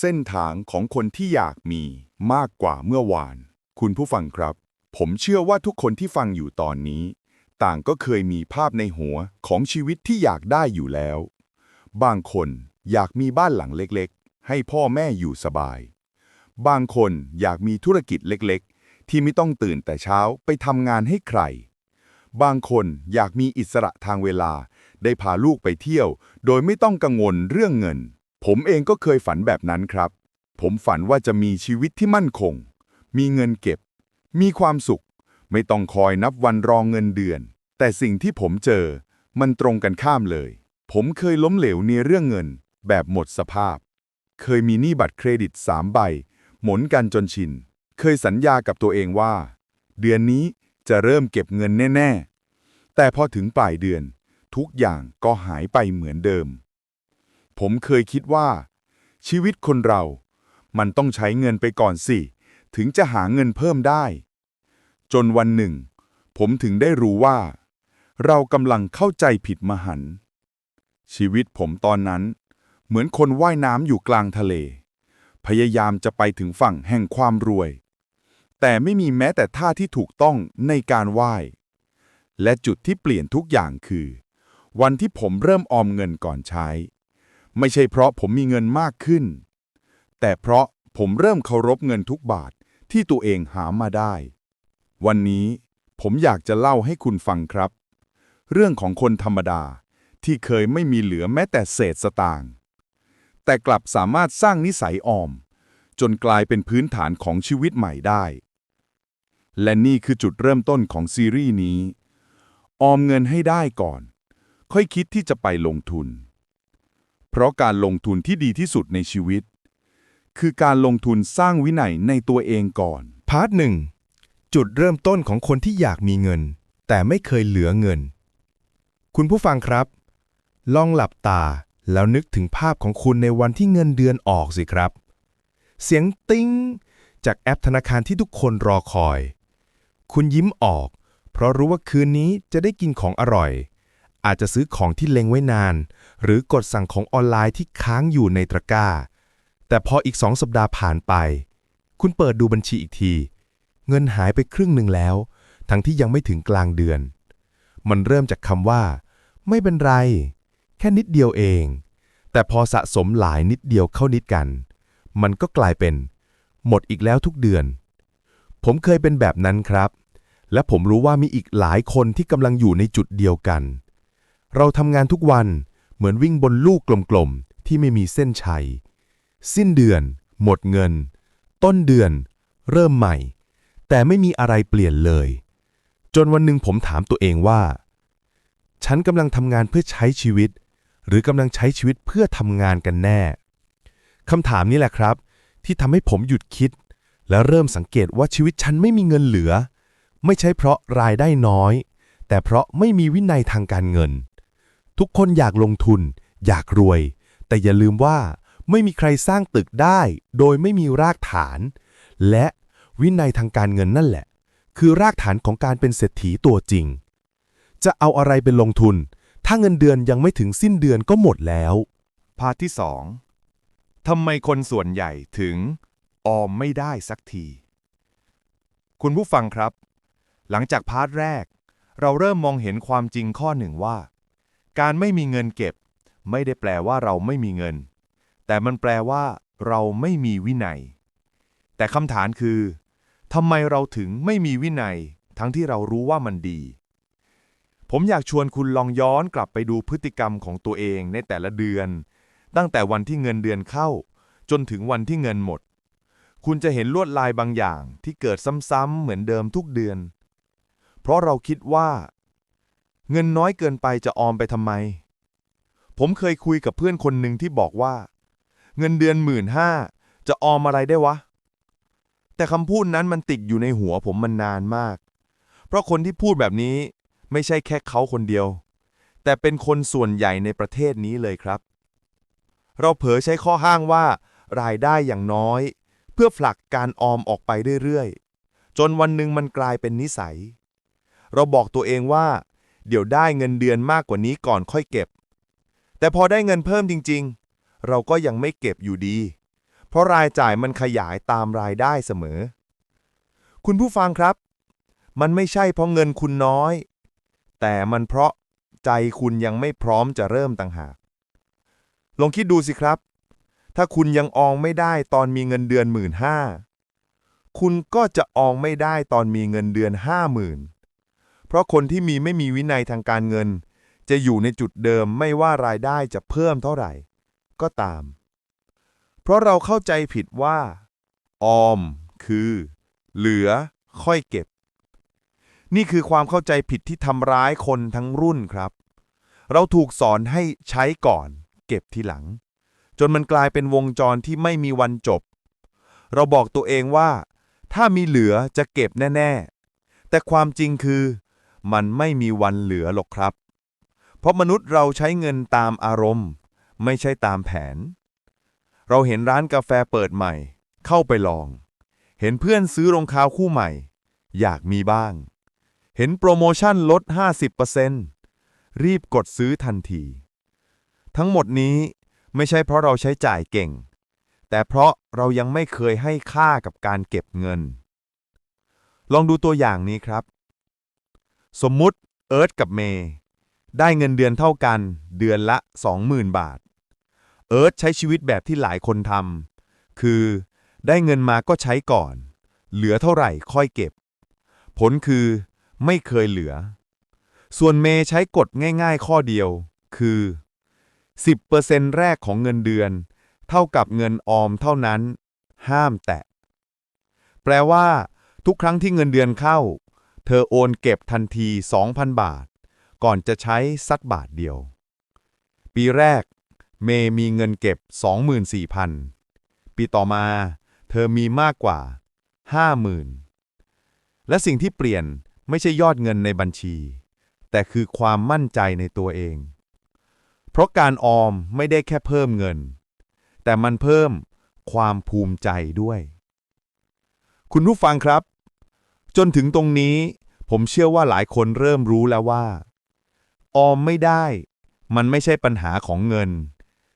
เส้นทางของคนที่อยากมีมากกว่าเมื่อวาน คุณผู้ฟังครับ ผมเชื่อว่าทุกคนที่ฟังอยู่ตอนนี้ ต่างก็เคยมีภาพในหัวของชีวิตที่อยากได้อยู่แล้ว บางคนอยากมีบ้านหลังเล็กๆ ให้พ่อแม่อยู่สบาย บางคนอยากมีธุรกิจเล็กๆ ที่ไม่ต้องตื่นแต่เช้าไปทำงานให้ใคร บางคนอยากมีอิสระทางเวลา ได้พาลูกไปเที่ยว โดยไม่ต้องกังวลเรื่องเงิน ผมเองก็เคยฝันแบบนั้นครับ ผมฝันว่าจะมีชีวิตที่มั่นคง มีเงินเก็บ มีความสุข ไม่ต้องคอยนับวันรองเงินเดือน แต่สิ่งที่ผมเจอ มันตรงกันข้ามเลย ผมเคยล้มเหลวในเรื่องเงิน แบบหมดสภาพ เคยมีหนี้บัตรเครดิตสามใบ หมุนกันจนชิน เคยสัญญากับตัวเองว่า เดือนนี้จะเริ่มเก็บเงินแน่ ๆ แต่พอถึงปลายเดือน ทุกอย่างก็หายไปเหมือนเดิม ผมเคยคิดว่า ชีวิตคนเรา มันต้องใช้เงินไปก่อนสิ ถึงจะหาเงินเพิ่มได้ จนวันหนึ่ง ผมถึงได้รู้ว่า เรากำลังเข้าใจผิดมหัน ชีวิตผมตอนนั้น เหมือนคนว่ายน้ำอยู่กลางทะเล พยายามจะไปถึงฝั่งแห่งความรวย แต่ไม่มีแม้แต่ท่าที่ถูกต้องในการว่าย และจุดที่เปลี่ยนทุกอย่างคือวันที่ผมเริ่มออมเงินก่อนใช้ ไม่ใช่เพราะผมมีเงินมากขึ้น แต่เพราะผมเริ่มเคารพเงินทุกบาทที่ตัวเองหามาได้ วันนี้ผมอยากจะเล่าให้คุณฟังครับ เรื่องของคนธรรมดาที่เคยไม่มีเหลือแม้แต่เศษสตางค์แต่กลับสามารถสร้างนิสัยออม จนกลายเป็นพื้นฐานของชีวิตใหม่ได้ และนี่คือจุดเริ่มต้นของซีรีส์นี้ ออมเงินให้ได้ก่อน ค่อยคิดที่จะไปลงทุน เพราะการลงทุนที่ดีที่สุดในชีวิต คือการลงทุนสร้างวินัยในตัวเองก่อน พาร์ทหนึ่งจุดเริ่มต้นของคนที่อยากมีเงิน แต่ไม่เคยเหลือเงิน คุณผู้ฟังครับ ลองหลับตาแล้วนึกถึงภาพของคุณในวันที่เงินเดือนออกสิครับ เสียงติ้ง จากแอปธนาคารที่ทุกคนรอคอย คุณยิ้มออก เพราะรู้ว่าคืนนี้จะได้กินของอร่อย อาจจะซื้อของที่เล็งไว้นาน หรือกดสั่งของออนไลน์ที่ค้างอยู่ในตะกร้า แต่พออีกสองสัปดาห์ผ่านไป คุณเปิดดูบัญชีอีกที เงินหายไปครึ่งหนึ่งแล้ว ทั้งที่ยังไม่ถึงกลางเดือน มันเริ่มจากคำว่า ไม่เป็นไร แค่นิดเดียวเอง แต่พอสะสมหลายนิดเดียวเข้านิดกัน มันก็กลายเป็น หมดอีกแล้วทุกเดือน ผมเคยเป็นแบบนั้นครับและผมรู้ว่ามีอีกหลายคนที่กำลังอยู่ในจุดเดียวกัน เราทำงานทุกวัน มือนวิ่งบนลูกกลมๆ ที่ไม่มีเส้นชัย สิ้นเดือน หมดเงิน ต้นเดือน เริ่มใหม่ แต่ไม่มีอะไรเปลี่ยนเลย จนวันหนึ่งผมถามตัวเองว่า ฉันกำลังทำงานเพื่อใช้ชีวิต หรือกำลังใช้ชีวิตเพื่อทำงานกันแน่คำถามนี้แหละครับ ที่ทำให้ผมหยุดคิด และเริ่มสังเกตว่าชีวิตฉันไม่มีเงินเหลือ ไม่ใช่เพราะรายได้น้อย แต่เพราะไม่มีวินัยทางการเงิน ทุกคนอยากลงทุน อยากรวย แต่อย่าลืมว่า ไม่มีใครสร้างตึกได้ โดยไม่มีรากฐาน และวินัยทางการเงินนั่นแหละ คือรากฐานของการเป็นเศรษฐีตัวจริง จะเอาอะไรเป็นลงทุน ถ้าเงินเดือนยังไม่ถึงสิ้นเดือนก็หมดแล้ว พาร์ทที่ 2ทำไมคนส่วนใหญ่ถึงออมไม่ได้สักที คุณผู้ฟังครับ หลังจากพาร์ทแรก เราเริ่มมองเห็นความจริงข้อหนึ่งว่า การไม่มีเงินเก็บ ไม่ได้แปลว่าเราไม่มีเงิน แต่มันแปลว่า เราไม่มีวินัย แต่คำถามคือทำไมเราถึงไม่มีวินัย ทั้งที่เรารู้ว่ามันดี ผมอยากชวนคุณลองย้อนกลับไปดูพฤติกรรมของตัวเองในแต่ละเดือน ตั้งแต่วันที่เงินเดือนเข้า จนถึงวันที่เงินหมด คุณจะเห็นลวดลายบางอย่างที่เกิดซ้ำๆเหมือนเดิมทุกเดือน เพราะเราคิดว่า เงินน้อยเกินไปจะออมไปทำไม ผมเคยคุยกับเพื่อนคนหนึ่งที่บอกว่า เงินเดือนหมื่นห้าจะออมอะไรได้วะ แต่คำพูดนั้นมันติดอยู่ในหัวผมมันนานมาก เพราะคนที่พูดแบบนี้ไม่ใช่แค่เขาคนเดียว แต่เป็นคนส่วนใหญ่ในประเทศนี้เลยครับ เราเผลอใช้ข้อห้างว่า รายได้อย่างน้อย เพื่อผลักการออมออกไปเรื่อยๆ จนวันหนึ่งมันกลายเป็นนิสัย เราบอกตัวเองว่า เดี๋ยวได้เงินเดือนมากกว่านี้ก่อนค่อยเก็บ แต่พอได้เงินเพิ่มจริง ๆ เราก็ยังไม่เก็บอยู่ดี เพราะรายจ่ายมันขยายตามรายได้เสมอ คุณผู้ฟังครับ มันไม่ใช่เพราะเงินคุณน้อย แต่มันเพราะใจคุณยังไม่พร้อมจะเริ่มต่างหาก ลองคิดดูสิครับ ถ้าคุณยังอองไม่ได้ตอนมีเงินเดือนหมื่นห้าคุณก็จะอองไม่ได้ตอนมีเงินเดือนห้าหมื่น ราะคนที่มีไม่มีวินัยทางการเงิน จะอยู่ในจุดเดิมไม่ว่ารายได้จะเพิ่มเท่าไหร่ ก็ตาม เพราะเราเข้าใจผิดว่า ออม คือ เหลือ ค่อยเก็บ นี่คือความเข้าใจผิดที่ทำร้ายคนทั้งรุ่นครับ เราถูกสอนให้ใช้ก่อน เก็บทีหลัง จนมันกลายเป็นวงจรที่ไม่มีวันจบ เราบอกตัวเองว่า ถ้ามีเหลือจะเก็บแน่ ๆ แต่ความจริงคือ มันไม่มีวันเหลือหรอกครับ เพราะมนุษย์เราใช้เงินตามอารมณ์ ไม่ใช่ตามแผน เราเห็นร้านกาแฟเปิดใหม่ เข้าไปลอง เห็นเพื่อนซื้อรองเท้าคู่ใหม่ อยากมีบ้าง เห็นโปรโมชั่นลด 50%รีบกดซื้อทันที ทั้งหมดนี้ไม่ใช่เพราะเราใช้จ่ายเก่ง แต่เพราะเรายังไม่เคยให้ค่ากับการเก็บเงิน ลองดูตัวอย่างนี้ครับ สมมุติเอิร์ธกับเมย์ได้เงินเดือนเท่ากัน เดือนละ 20,000 บาท เอิร์ธใช้ชีวิตแบบที่หลายคนทำคือ ได้เงินมาก็ใช้ก่อน เหลือเท่าไหร่ค่อยเก็บ ผลคือไม่เคยเหลือ ส่วนเมย์ใช้กฎง่ายๆ ข้อเดียว คือ 10%แรกของเงินเดือน เท่ากับเงินออมเท่านั้น ห้ามแตะ แปลว่า ทุกครั้งที่เงินเดือนเข้า เธอโอนเก็บทันที 2,000 บาท ก่อนจะใช้สักบาทเดียว ปีแรก เมย์มีเงินเก็บ 24,000 ปีต่อมา เธอมีมากกว่า 50,000 และสิ่งที่เปลี่ยนไม่ใช่ยอดเงินในบัญชี แต่คือความมั่นใจในตัวเอง เพราะการออมไม่ได้แค่เพิ่มเงิน แต่มันเพิ่มความภูมิใจด้วย คุณผู้ฟังครับ จนถึงตรงนี้ ผมเชื่อว่าหลายคนเริ่มรู้แล้วว่า ออมไม่ได้ มันไม่ใช่ปัญหาของเงิน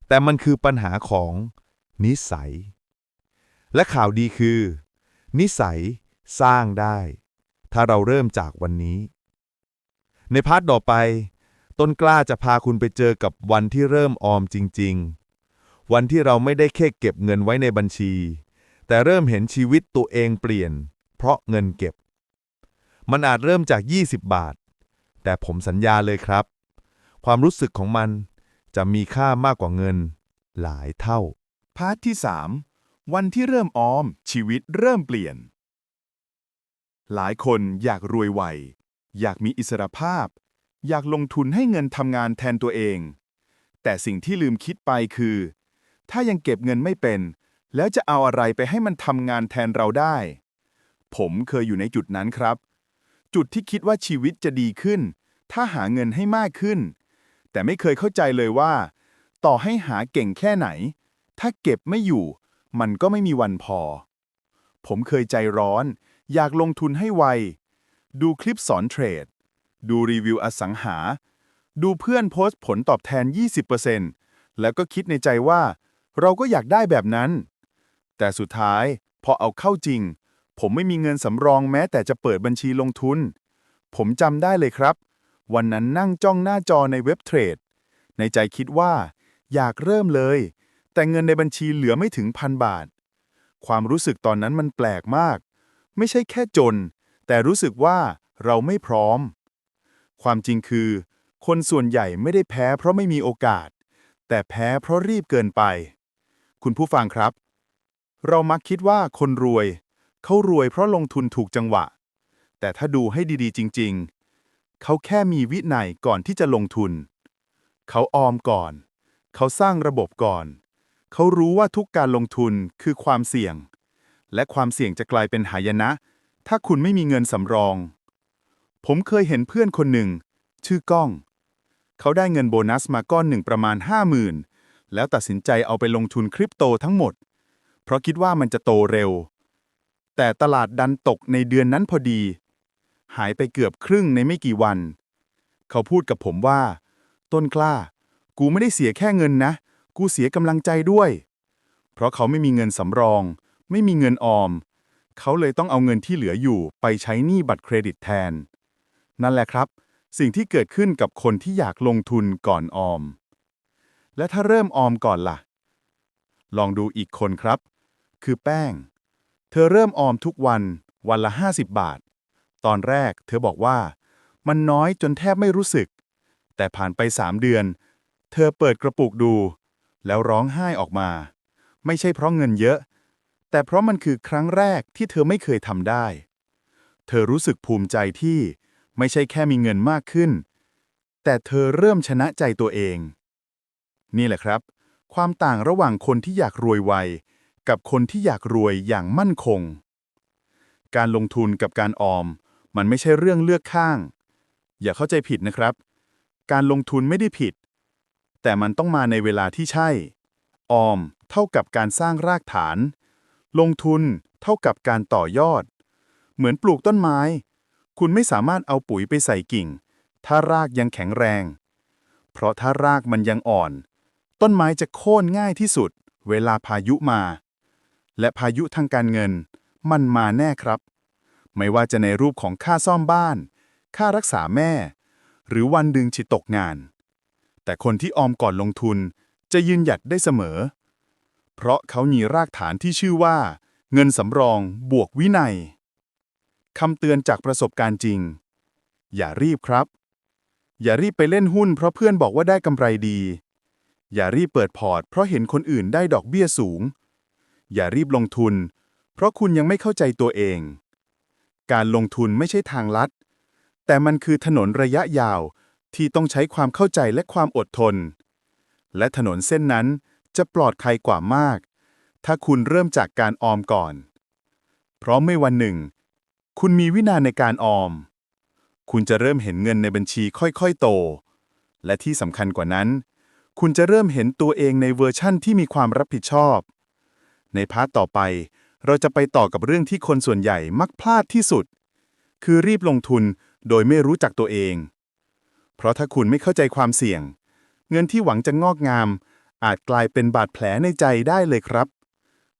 แต่มันคือปัญหาของนิสัย และข่าวดีคือ นิสัยสร้างได้ ถ้าเราเริ่มจากวันนี้ ในพาร์ทต่อไป ต้นกล้าจะพาคุณไปเจอกับวันที่เริ่มออมจริง ๆ วันที่เราไม่ได้แค่เก็บเงินไว้ในบัญชี แต่เริ่มเห็นชีวิตตัวเองเปลี่ยน เพราะเงินเก็บ มันอาจเริ่มจาก 20 บาท แต่ผมสัญญาเลยครับ ความรู้สึกของมันจะมีค่ามากกว่าเงิน หลายเท่า พาร์ทที่ 3 วันที่เริ่มออม ชีวิตเริ่มเปลี่ยน หลายคนอยากรวยไว อยากมีอิสรภาพ อยากลงทุนให้เงินทำงานแทนตัวเอง แต่สิ่งที่ลืมคิดไปคือ ถ้ายังเก็บเงินไม่เป็น แล้วจะเอาอะไรไปให้มันทำงานแทนเราได้ ผมเคยอยู่ในจุดนั้นครับ จุดที่คิดว่าชีวิตจะดีขึ้น ถ้าหาเงินให้มากขึ้น แต่ไม่เคยเข้าใจเลยว่า ต่อให้หาเก่งแค่ไหน ถ้าเก็บไม่อยู่ มันก็ไม่มีวันพอ ผมเคยใจร้อน อยากลงทุนให้ไว ดูคลิปสอนเทรด ดูรีวิวอสังหา ดูเพื่อนโพสต์ผลตอบแทน 20%แล้วก็คิดในใจว่า เราก็อยากได้แบบนั้น แต่สุดท้ายพอเอาเข้าจริง ผมไม่มีเงินสำรองแม้แต่จะเปิดบัญชีลงทุน ผมจำได้เลยครับ วันนั้นนั่งจ้องหน้าจอในเว็บเทรด ในใจคิดว่า อยากเริ่มเลย แต่เงินในบัญชีเหลือไม่ถึงพันบาท ความรู้สึกตอนนั้นมันแปลกมาก ไม่ใช่แค่จน แต่รู้สึกว่าเราไม่พร้อม ความจริงคือ คนส่วนใหญ่ไม่ได้แพ้เพราะไม่มีโอกาส แต่แพ้เพราะรีบเกินไป คุณผู้ฟังครับ เรามักคิดว่าคนรวย เขารวยเพราะลงทุนถูกจังหวะ แต่ถ้าดูให้ดีๆ จริง ๆ เขาแค่มีวินัยก่อนที่จะลงทุน เขาออมก่อน เขาสร้างระบบก่อน เขารู้ว่าทุกการลงทุนคือความเสี่ยง และความเสี่ยงจะกลายเป็นหายนะ ถ้าคุณไม่มีเงินสำรอง ผมเคยเห็นเพื่อนคนหนึ่ง ชื่อก้อง เขาได้เงินโบนัสมาก้อนหนึ่งประมาณ 50,000 แล้วตัดสินใจเอาไปลงทุนคริปโตทั้งหมด เพราะคิดว่ามันจะโตเร็ว แต่ตลาดดันตกในเดือนนั้นพอดี หายไปเกือบครึ่งในไม่กี่วัน เขาพูดกับผมว่า ต้นกล้า กูไม่ได้เสียแค่เงินนะ กูเสียกำลังใจด้วย เพราะเขาไม่มีเงินสำรอง ไม่มีเงินออม เขาเลยต้องเอาเงินที่เหลืออยู่ไปใช้หนี้บัตรเครดิตแทน นั่นแหละครับ สิ่งที่เกิดขึ้นกับคนที่อยากลงทุนก่อนออม และถ้าเริ่มออมก่อนล่ะ ลองดูอีกคนครับ คือแป้ง เธอเริ่มออมทุกวันวันละ 50 บาท ตอนแรกเธอบอกว่า มันน้อยจนแทบไม่รู้สึก แต่ผ่านไป3เดือน เธอเปิดกระปุกดู แล้วร้องไห้ออกมา ไม่ใช่เพราะเงินเยอะ แต่เพราะมันคือครั้งแรกที่เธอไม่เคยทำได้ เธอรู้สึกภูมิใจที่ไม่ใช่แค่มีเงินมากขึ้น แต่เธอเริ่มชนะใจตัวเอง นี่แหละครับ ความต่างระหว่างคนที่อยากรวยไว กับคนที่อยากรวยอย่างมั่นคง การลงทุนกับการออม มันไม่ใช่เรื่องเลือกข้าง อย่าเข้าใจผิดนะครับ การลงทุนไม่ได้ผิด แต่มันต้องมาในเวลาที่ใช่ ออมเท่ากับการสร้างรากฐาน ลงทุนเท่ากับการต่อยอด เหมือนปลูกต้นไม้ คุณไม่สามารถเอาปุ๋ยไปใส่กิ่ง ถ้ารากยังแข็งแรง เพราะถ้ารากมันยังอ่อน ต้นไม้จะโค่นง่ายที่สุด เวลาพายุมา และพายุทางการเงิน มันมาแน่ครับ ไม่ว่าจะในรูปของค่าซ่อมบ้าน ค่ารักษาแม่ หรือวันดึงฉิตกงาน แต่คนที่ออมก่อนลงทุนจะยืนหยัดได้เสมอ เพราะเขามีรากฐานที่ชื่อว่า เงินสำรองบวกวินัยคำเตือนจากประสบการณ์จริง อย่ารีบครับ อย่ารีบไปเล่นหุ้นเพราะเพื่อนบอกว่าได้กำไรดี อย่ารีบเปิดพอร์ตเพราะเห็นคนอื่นได้ดอกเบี้ยสูง อย่ารีบลงทุน เพราะคุณยังไม่เข้าใจตัวเอง การลงทุนไม่ใช่ทางลัด แต่มันคือถนนระยะยาวที่ต้องใช้ความเข้าใจและความอดทน และถนนเส้นนั้นจะปลอดภัยกว่ามาก ถ้าคุณเริ่มจากการออมก่อน เพราะไม่วันหนึ่ง คุณมีวินัยในการออม คุณจะเริ่มเห็นเงินในบัญชีค่อยๆ โต และที่สำคัญกว่านั้น คุณจะเริ่มเห็นตัวเองในเวอร์ชั่นที่มีความรับผิดชอบ ในพาร์ทต่อไป เราจะไปต่อกับเรื่องที่คนส่วนใหญ่มักพลาดที่สุด คือรีบลงทุนโดยไม่รู้จักตัวเอง เพราะถ้าคุณไม่เข้าใจความเสี่ยง เงินที่หวังจะงอกงาม อาจกลายเป็นบาดแผลในใจได้เลยครับ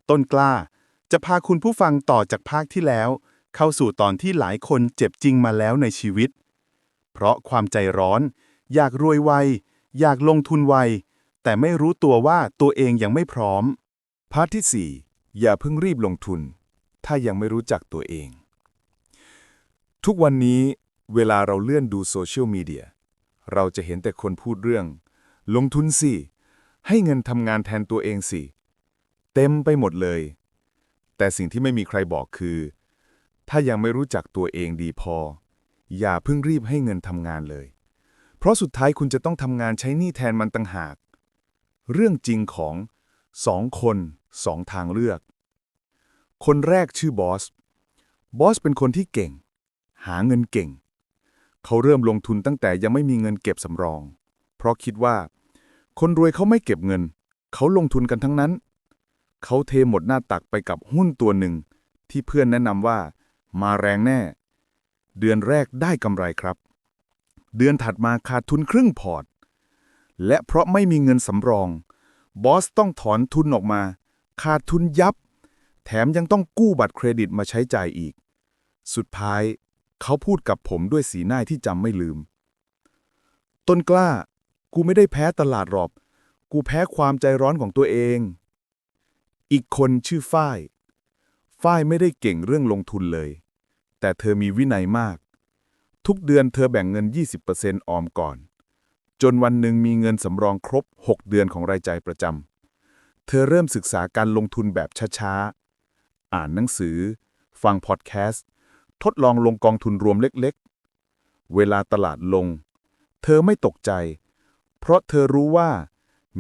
ต้นกล้าจะพาคุณผู้ฟังต่อจากภาคที่แล้ว เข้าสู่ตอนที่หลายคนเจ็บจริงมาแล้วในชีวิต เพราะความใจร้อน อยากรวยไวอยากลงทุนไวแต่ไม่รู้ตัวว่าตัวเองยังไม่พร้อม พาร์ทที่ 4 อย่าเพิ่งรีบลงทุน ถ้ายังไม่รู้จักตัวเอง ทุกวันนี้เวลาเราเลื่อนดูโซเชียลมีเดียเราจะเห็นแต่คนพูดเรื่อง ลงทุนสิ ให้เงินทำงานแทนตัวเองสิ เต็มไปหมดเลย แต่สิ่งที่ไม่มีใครบอกคือ ถ้ายังไม่รู้จักตัวเองดีพอ อย่าเพิ่งรีบให้เงินทำงานเลย เพราะสุดท้ายคุณจะต้องทำงานใช้หนี้แทนมันต่างหาก เรื่องจริงของ สองคนสองทางเลือก คนแรกชื่อบอส บอสเป็นคนที่เก่ง หาเงินเก่ง เขาเริ่มลงทุนตั้งแต่ยังไม่มีเงินเก็บสำรอง เพราะคิดว่า คนรวยเขาไม่เก็บเงิน เขาลงทุนกันทั้งนั้น เขาเทหมดหน้าตักไปกับหุ้นตัวหนึ่ง ที่เพื่อนแนะนำว่า มาแรงแน่ เดือนแรกได้กำไรครับ เดือนถัดมาขาดทุนครึ่งพอร์ต และเพราะไม่มีเงินสำรอง บอสต้องถอนทุนออกมา ขาดทุนยับ แถมยังต้องกู้บัตรเครดิตมาใช้จ่ายอีก สุดท้าย เขาพูดกับผมด้วยสีหน้าที่จำไม่ลืม ต้นกล้า กูไม่ได้แพ้ตลาดหรอกกูแพ้ความใจร้อนของตัวเอง อีกคนชื่อฝ้าย ฝ้ายไม่ได้เก่งเรื่องลงทุนเลย แต่เธอมีวินัยมาก ทุกเดือนเธอแบ่งเงิน 20%ออมก่อน จนวันหนึ่งมีเงินสำรองครบ 6 เดือนของรายจ่ายประจำ เธอเริ่มศึกษาการลงทุนแบบช้าๆ อ่านหนังสือ ฟังพอดแคสต์ ทดลองลงกองทุนรวมเล็กๆ เวลาตลาดลง เธอไม่ตกใจ เพราะเธอรู้ว่า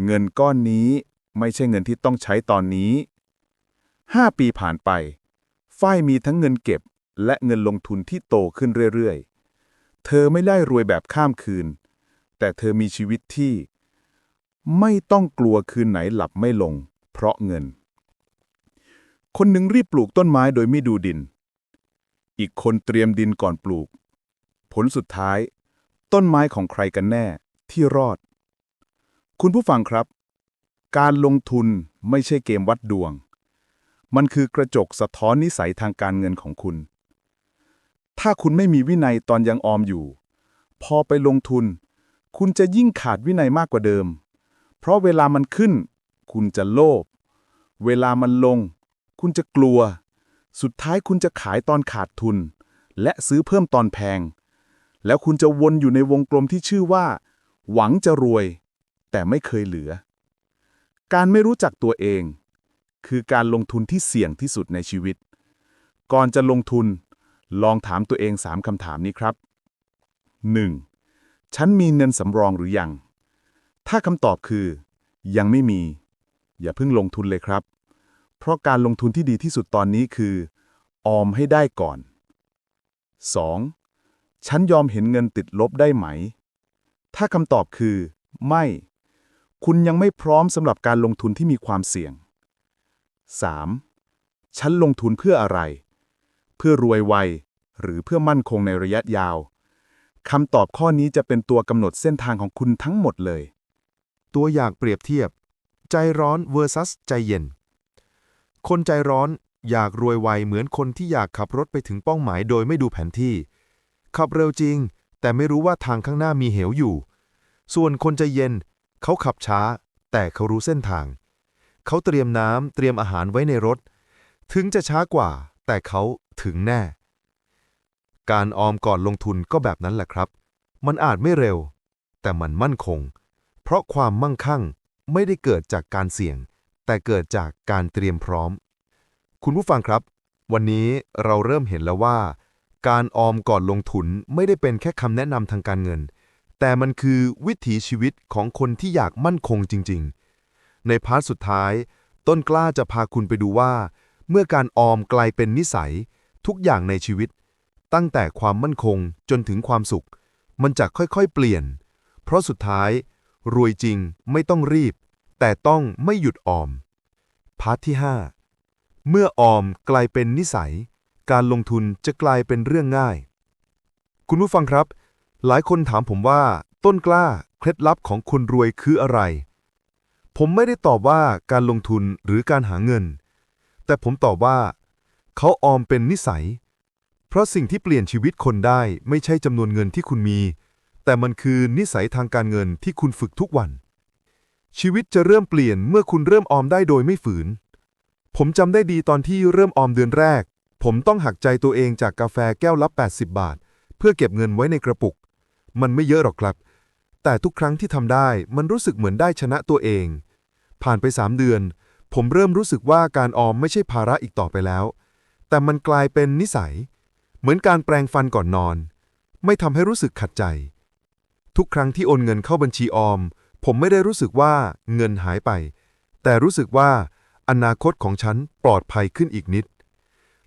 เงินก้อนนี้ไม่ใช่เงินที่ต้องใช้ตอนนี้ 5 ปีผ่านไป ฝ้ายมีทั้งเงินเก็บและเงินลงทุนที่โตขึ้นเรื่อยๆ เธอไม่ได้รวยแบบข้ามคืน แต่เธอมีชีวิตที่ ไม่ต้องกลัวคืนไหนหลับไม่ลง เพราะเงิน คนหนึ่งรีบปลูกต้นไม้โดยไม่ดูดิน อีกคนเตรียมดินก่อนปลูก ผลสุดท้าย ต้นไม้ของใครกันแน่ที่รอด คุณผู้ฟังครับ การลงทุนไม่ใช่เกมวัดดวง มันคือกระจกสะท้อนนิสัยทางการเงินของคุณ ถ้าคุณไม่มีวินัยตอนยังออมอยู่ พอไปลงทุน คุณจะยิ่งขาดวินัยมากกว่าเดิม เพราะเวลามันขึ้น คุณจะโลภ เวลามันลง คุณจะกลัว สุดท้ายคุณจะขายตอนขาดทุน และซื้อเพิ่มตอนแพง แล้วคุณจะวนอยู่ในวงกลมที่ชื่อว่า หวังจะรวย แต่ไม่เคยเหลือ การไม่รู้จักตัวเอง คือการลงทุนที่เสี่ยงที่สุดในชีวิต ก่อนจะลงทุน ลองถามตัวเองสามคำถามนี้ครับ 1. ฉันมีเงินสำรองหรือยัง ถ้าคำตอบคือ ยังไม่มี อย่าเพิ่งลงทุนเลยครับ เพราะการลงทุนที่ดีที่สุดตอนนี้คือ ออมให้ได้ก่อน 2. ฉันยอมเห็นเงินติดลบได้ไหม ถ้าคำตอบคือ ไม่ คุณยังไม่พร้อมสำหรับการลงทุนที่มีความเสี่ยง 3. ฉันลงทุนเพื่ออะไร เพื่อรวยไว หรือเพื่อมั่นคงในระยะยาว คำตอบข้อนี้จะเป็นตัวกำหนดเส้นทางของคุณทั้งหมดเลย ตัวอย่างเปรียบเทียบ ใจร้อน versus ใจเย็น คนใจร้อนอยากรวยไวเหมือนคนที่อยากขับรถไปถึงเป้าหมายโดยไม่ดูแผนที่ ขับเร็วจริง แต่ไม่รู้ว่าทางข้างหน้ามีเหวอยู่ ส่วนคนใจเย็น เขาขับช้า แต่เขารู้เส้นทาง เขาเตรียมน้ำเตรียมอาหารไว้ในรถ ถึงจะช้ากว่า แต่เขาถึงแน่ การออมก่อนลงทุนก็แบบนั้นแหละครับ มันอาจไม่เร็ว แต่มันมั่นคง เพราะความมั่งคั่งไม่ได้เกิดจากการเสี่ยง แต่เกิดจากการเตรียมพร้อม คุณผู้ฟังครับ วันนี้เราเริ่มเห็นแล้วว่า การออมก่อนลงทุนไม่ได้เป็นแค่คำแนะนำทางการเงิน แต่มันคือวิถีชีวิตของคนที่อยากมั่นคงจริง ๆ ในพาร์ทสุดท้าย ต้นกล้าจะพาคุณไปดูว่า เมื่อการออมกลายเป็นนิสัย ทุกอย่างในชีวิต ตั้งแต่ความมั่นคงจนถึงความสุข มันจะค่อยๆ เปลี่ยน เพราะสุดท้าย รวยจริงไม่ต้องรีบ แต่ต้องไม่หยุดออม พาร์ทที่ 5 เมื่อออมกลายเป็นนิสัย การลงทุนจะกลายเป็นเรื่องง่าย คุณผู้ฟังครับ หลายคนถามผมว่า ต้นกล้าเคล็ดลับของคนรวยคืออะไร ผมไม่ได้ตอบว่าการลงทุนหรือการหาเงิน แต่ผมตอบว่า เขาออมเป็นนิสัย เพราะสิ่งที่เปลี่ยนชีวิตคนได้ไม่ใช่จำนวนเงินที่คุณมี แต่มันคือนิสัยทางการเงินที่คุณฝึกทุกวัน ชีวิตจะเริ่มเปลี่ยนเมื่อคุณเริ่มออมได้โดยไม่ฝืน ผมจำได้ดีตอนที่เริ่มออมเดือนแรก ผมต้องหักใจตัวเองจากกาแฟแก้วละ 80 บาท เพื่อเก็บเงินไว้ในกระปุก มันไม่เยอะหรอกครับ แต่ทุกครั้งที่ทำได้มันรู้สึกเหมือนได้ชนะตัวเอง ผ่านไป 3 เดือน ผมเริ่มรู้สึกว่าการออมไม่ใช่ภาระอีกต่อไปแล้ว แต่มันกลายเป็นนิสัย เหมือนการแปรงฟันก่อนนอน ไม่ทำให้รู้สึกขัดใจ ทุกครั้งที่โอนเงินเข้าบัญชีออม ผมไม่ได้รู้สึกว่าเงินหายไป แต่รู้สึกว่าอนาคตของฉันปลอดภัยขึ้นอีกนิด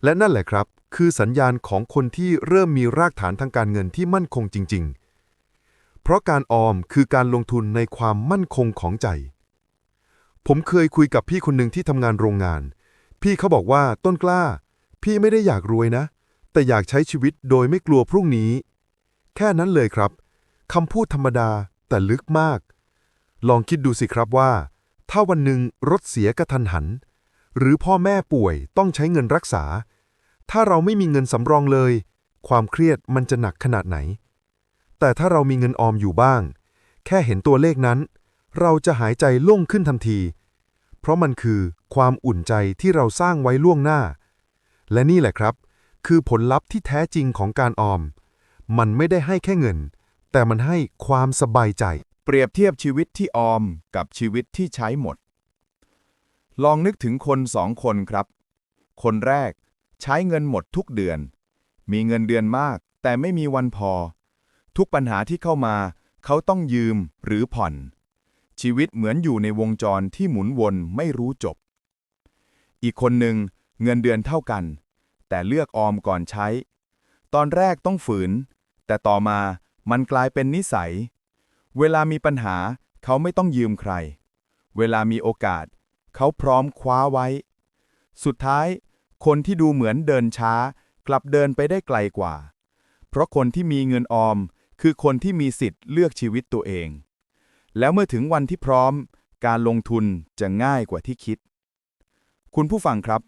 และนั่นแหละครับ คือสัญญาณของคนที่เริ่มมีรากฐานทางการเงินที่มั่นคงจริง ๆ เพราะการออมคือการลงทุนในความมั่นคงของใจ ผมเคยคุยกับพี่คนหนึ่งที่ทำงานโรงงาน พี่เขาบอกว่าต้นกล้า พี่ไม่ได้อยากรวยนะ แต่อยากใช้ชีวิตโดยไม่กลัวพรุ่งนี้ แค่นั้นเลยครับคำพูดธรรมดาแต่ลึกมาก ลองคิดดูสิครับว่า ถ้าวันหนึ่งรถเสียกระทันหัน หรือพ่อแม่ป่วยต้องใช้เงินรักษา ถ้าเราไม่มีเงินสำรองเลย ความเครียดมันจะหนักขนาดไหน แต่ถ้าเรามีเงินออมอยู่บ้าง แค่เห็นตัวเลขนั้น เราจะหายใจโล่งขึ้นทันที เพราะมันคือความอุ่นใจที่เราสร้างไว้ล่วงหน้า และนี่แหละครับ คือผลลัพธ์ที่แท้จริงของการออม มันไม่ได้ให้แค่เงิน แต่มันให้ความสบายใจ เปรียบเทียบชีวิตที่ออมกับชีวิตที่ใช้หมด ลองนึกถึงคนสองคนครับ คนแรกใช้เงินหมดทุกเดือน มีเงินเดือนมาก แต่ไม่มีวันพอ ทุกปัญหาที่เข้ามา เขาต้องยืมหรือผ่อน ชีวิตเหมือนอยู่ในวงจรที่หมุนวนไม่รู้จบ อีกคนหนึ่งเงินเดือนเท่ากัน แต่เลือกออมก่อนใช้ ตอนแรกต้องฝืน แต่ต่อมามันกลายเป็นนิสัย เวลามีปัญหาเขาไม่ต้องยืมใคร เวลามีโอกาส เขาพร้อมคว้าไว้ สุดท้าย คนที่ดูเหมือนเดินช้า กลับเดินไปได้ไกลกว่า เพราะคนที่มีเงินออม คือคนที่มีสิทธิ์เลือกชีวิตตัวเอง แล้วเมื่อถึงวันที่พร้อม การลงทุนจะง่ายกว่าที่คิด คุณผู้ฟังครับ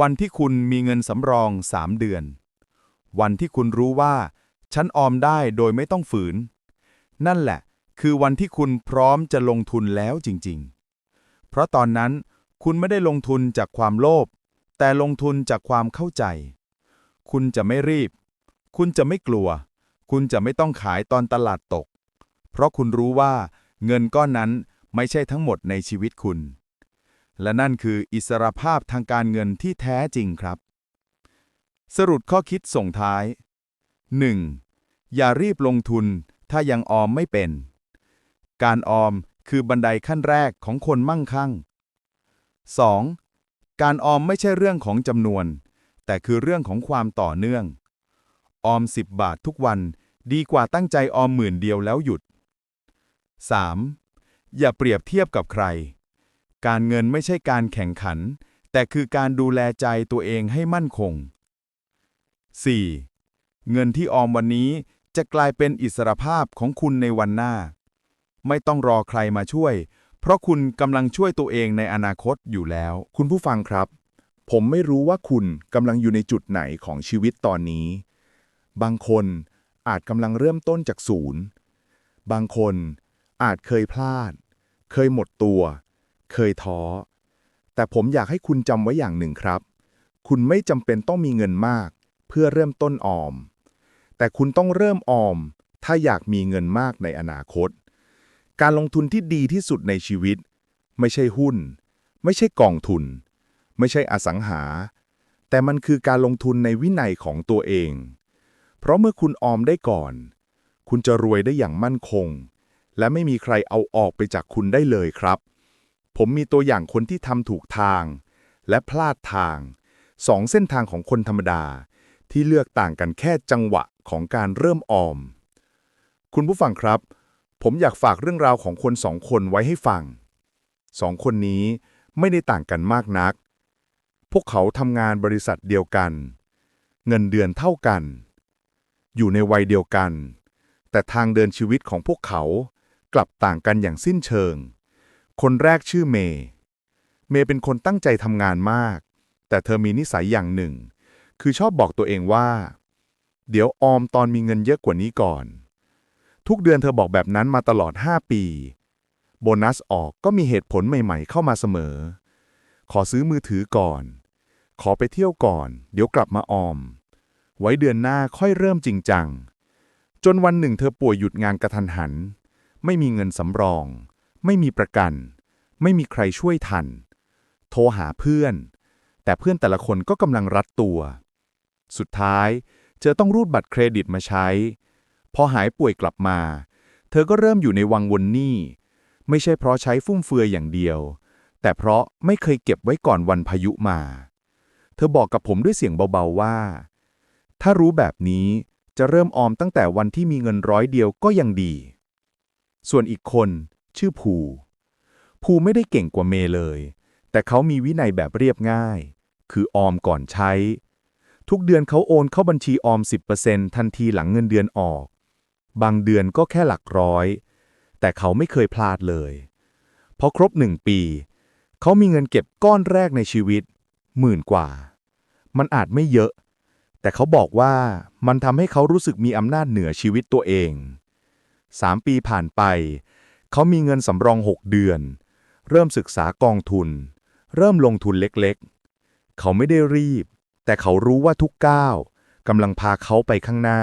วันที่คุณมีเงินสำรอง 3 เดือน วันที่คุณรู้ว่า ฉันออมได้โดยไม่ต้องฝืน นั่นแหละ คือวันที่คุณพร้อมจะลงทุนแล้วจริง ๆ เพราะตอนนั้นคุณไม่ได้ลงทุนจากความโลภแต่ลงทุนจากความเข้าใจ คุณจะไม่รีบ คุณจะไม่กลัว คุณจะไม่ต้องขายตอนตลาดตก เพราะคุณรู้ว่า เงินก้อนนั้นไม่ใช่ทั้งหมดในชีวิตคุณ และนั่นคืออิสรภาพทางการเงินที่แท้จริงครับ สรุปข้อคิดส่งท้าย 1. อย่ารีบลงทุนถ้ายังออมไม่เป็น การออมคือบันไดขั้นแรกของคนมั่งคั่ง 2. การออมไม่ใช่เรื่องของจำนวน แต่คือเรื่องของความต่อเนื่อง ออม 10 บาททุกวันดีกว่าตั้งใจออมหมื่นเดียวแล้วหยุด 3. อย่าเปรียบเทียบกับใคร การเงินไม่ใช่การแข่งขัน แต่คือการดูแลใจตัวเองให้มั่นคง 4. เงินที่ออมวันนี้จะกลายเป็นอิสรภาพของคุณในวันหน้า ไม่ต้องรอใครมาช่วย เพราะคุณกำลังช่วยตัวเองในอนาคตอยู่แล้ว คุณผู้ฟังครับ ผมไม่รู้ว่าคุณกำลังอยู่ในจุดไหนของชีวิตตอนนี้ บางคนอาจกำลังเริ่มต้นจากศูนย์ บางคนอาจเคยพลาด เคยหมดตัว เคยท้อ แต่ผมอยากให้คุณจำไว้อย่างหนึ่งครับ คุณไม่จำเป็นต้องมีเงินมาก เพื่อเริ่มต้นออม แต่คุณต้องเริ่มออม ถ้าอยากมีเงินมากในอนาคต การลงทุนที่ดีที่สุดในชีวิต ไม่ใช่หุ้น ไม่ใช่กองทุน ไม่ใช่อสังหา แต่มันคือการลงทุนในวินัยของตัวเอง เพราะเมื่อคุณออมได้ก่อน คุณจะรวยได้อย่างมั่นคง และไม่มีใครเอาออกไปจากคุณได้เลยครับ ผมมีตัวอย่างคนที่ทำถูกทาง และพลาดทางสองเส้นทางของคนธรรมดา ที่เลือกต่างกันแค่จังหวะของการเริ่มออม คุณผู้ฟังครับ ผมอยากฝากเรื่องราวของคนสองคนไว้ให้ฟังสองคนนี้ไม่ได้ต่างกันมากนัก พวกเขาทำงานบริษัทเดียวกัน เงินเดือนเท่ากัน อยู่ในวัยเดียวกัน แต่ทางเดินชีวิตของพวกเขากลับต่างกันอย่างสิ้นเชิง คนแรกชื่อเมย์เมย์เป็นคนตั้งใจทำงานมาก แต่เธอมีนิสัยอย่างหนึ่ง คือชอบบอกตัวเองว่า เดี๋ยวออมตอนมีเงินเยอะกว่านี้ก่อน ทุกเดือนเธอบอกแบบนั้นมาตลอด 5 ปี โบนัสออกก็มีเหตุผลใหม่ๆ เข้ามาเสมอ ขอซื้อมือถือก่อน ขอไปเที่ยวก่อน เดี๋ยวกลับมาออม ไว้เดือนหน้าค่อยเริ่มจริงจัง จนวันหนึ่งเธอป่วยหยุดงานกระทันหัน ไม่มีเงินสำรอง ไม่มีประกัน ไม่มีใครช่วยทัน โทรหาเพื่อน แต่เพื่อนแต่ละคนก็กำลังรัดตัว สุดท้ายเธอต้องรูดบัตรเครดิตมาใช้ พอหายป่วยกลับมา เธอก็เริ่มอยู่ในวังวนหนี้ ไม่ใช่เพราะใช้ฟุ่มเฟือยอย่างเดียว แต่เพราะไม่เคยเก็บไว้ก่อนวันพายุมา เธอบอกกับผมด้วยเสียงเบาๆว่า ถ้ารู้แบบนี้จะเริ่มออมตั้งแต่วันที่มีเงินร้อยเดียวก็ยังดี ส่วนอีกคน ชื่อภู ภูไม่ได้เก่งกว่าเมย์เลย แต่เขามีวินัยแบบเรียบง่าย คือออมก่อนใช้ ทุกเดือนเขาโอนเข้าบัญชีออม 10%ทันทีหลังเงินเดือนออก บางเดือนก็แค่หลักร้อย แต่เขาไม่เคยพลาดเลยพอครบหนึ่งปี เขามีเงินเก็บก้อนแรกในชีวิต หมื่นกว่า มันอาจไม่เยอะ แต่เขาบอกว่ามันทำให้เขารู้สึกมีอำนาจเหนือชีวิตตัวเองสามปีผ่านไป เขามีเงินสำรองหกเดือน เริ่มศึกษากองทุน เริ่มลงทุนเล็กๆ เขาไม่ได้รีบ แต่เขารู้ว่าทุกก้าวกำลังพาเขาไปข้างหน้า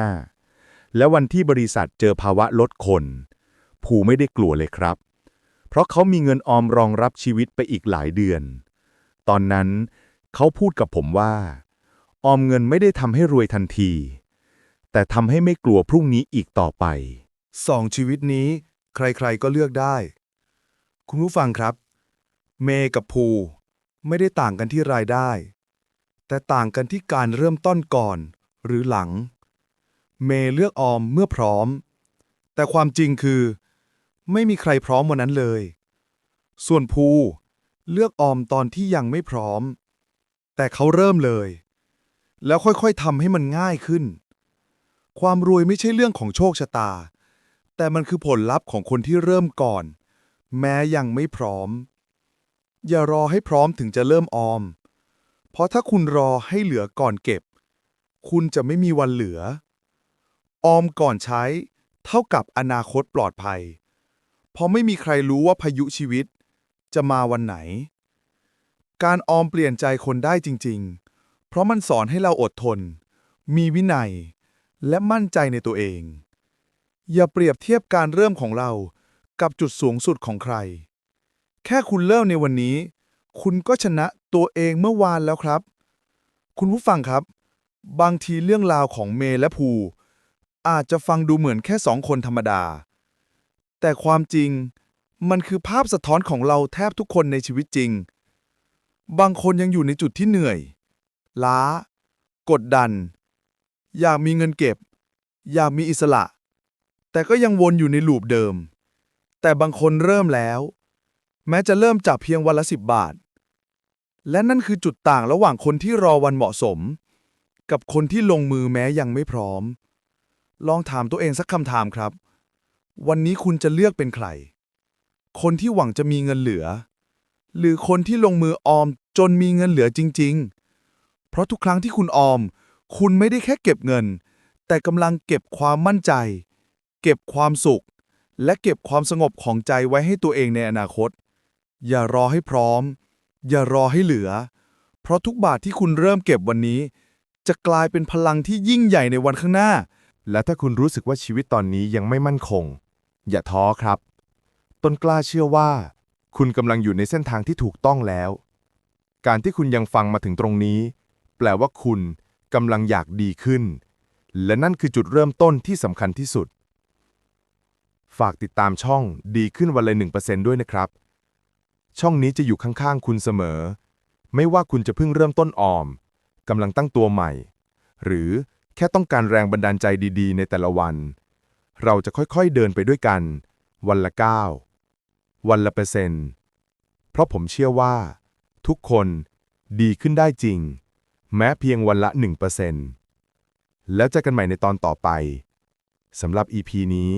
และวันที่บริษัทเจอภาวะลดคน ภูไม่ได้กลัวเลยครับ เพราะเขามีเงินออมรองรับชีวิตไปอีกหลายเดือน ตอนนั้นเขาพูดกับผมว่า ออมเงินไม่ได้ทำให้รวยทันที แต่ทำให้ไม่กลัวพรุ่งนี้อีกต่อไป สองชีวิตนี้ ใครๆก็เลือกได้ คุณผู้ฟังครับ เมย์กับภูไม่ได้ต่างกันที่รายได้ แต่ต่างกันที่การเริ่มต้นก่อนหรือหลัง เมย์เลือกออมเมื่อพร้อม แต่ความจริงคือ ไม่มีใครพร้อมวันนั้นเลย ส่วนภูเลือกออมตอนที่ยังไม่พร้อม แต่เขาเริ่มเลย แล้วค่อยๆทำให้มันง่ายขึ้น ความรวยไม่ใช่เรื่องของโชคชะตา แต่มันคือผลลัพธ์ของคนที่เริ่มก่อน แม้ยังไม่พร้อม อย่ารอให้พร้อมถึงจะเริ่มออม เพราะถ้าคุณรอให้เหลือก่อนเก็บ คุณจะไม่มีวันเหลือ ออมก่อนใช้ เท่ากับอนาคตปลอดภัย เพราะไม่มีใครรู้ว่าพายุชีวิต จะมาวันไหน การออมเปลี่ยนใจคนได้จริง ๆ เพราะมันสอนให้เราอดทน มีวินัย และมั่นใจในตัวเอง อย่าเปรียบเทียบการเริ่มของเรากับจุดสูงสุดของใคร แค่คุณเริ่มในวันนี้ คุณก็ชนะตัวเองเมื่อวานแล้วครับ คุณผู้ฟังครับ บางทีเรื่องราวของเมย์และภู อาจจะฟังดูเหมือนแค่สองคนธรรมดา แต่ความจริงมันคือภาพสะท้อนของเราแทบทุกคนในชีวิตจริง บางคนยังอยู่ในจุดที่เหนื่อย ล้า กดดัน อยากมีเงินเก็บ อยากมีอิสระ แต่ก็ยังวนอยู่ในลูปเดิม แต่บางคนเริ่มแล้ว แม้จะเริ่มจากเพียงวันละสิบบาท และนั่นคือจุดต่างระหว่างคนที่รอวันเหมาะสม กับคนที่ลงมือแม้ยังไม่พร้อม ลองถามตัวเองสักคำถามครับ วันนี้คุณจะเลือกเป็นใคร คนที่หวังจะมีเงินเหลือ หรือคนที่ลงมือออมจนมีเงินเหลือจริง ๆ เพราะทุกครั้งที่คุณออม คุณไม่ได้แค่เก็บเงิน แต่กำลังเก็บความมั่นใจ เก็บความสุข และเก็บความสงบของใจไว้ให้ตัวเองในอนาคต อย่ารอให้พร้อม อย่ารอให้เหลือ เพราะทุกบาทที่คุณเริ่มเก็บวันนี้ จะกลายเป็นพลังที่ยิ่งใหญ่ในวันข้างหน้า และถ้าคุณรู้สึกว่าชีวิตตอนนี้ยังไม่มั่นคง อย่าท้อครับ ต้นกล้าเชื่อว่า คุณกำลังอยู่ในเส้นทางที่ถูกต้องแล้ว การที่คุณยังฟังมาถึงตรงนี้ แปลว่าคุณกำลังอยากดีขึ้น และนั่นคือจุดเริ่มต้นที่สำคัญที่สุด ฝากติดตามช่องดีขึ้นวันละ1%ด้วยนะครับ ช่องนี้จะอยู่ข้างๆ คุณเสมอ ไม่ว่าคุณจะเพิ่งเริ่มต้นออมกำลังตั้งตัวใหม่ หรือแค่ต้องการแรงบันดาลใจดีๆ ในแต่ละวัน เราจะค่อยๆเดินไปด้วยกัน วันละก้าววันละเปอร์เซ็นต์เพราะผมเชื่อว่า ทุกคนดีขึ้นได้จริง แม้เพียงวันละ 1%แล้วเจอกันใหม่ในตอนต่อไปสำหรับ EP นี้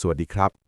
สวัสดีครับ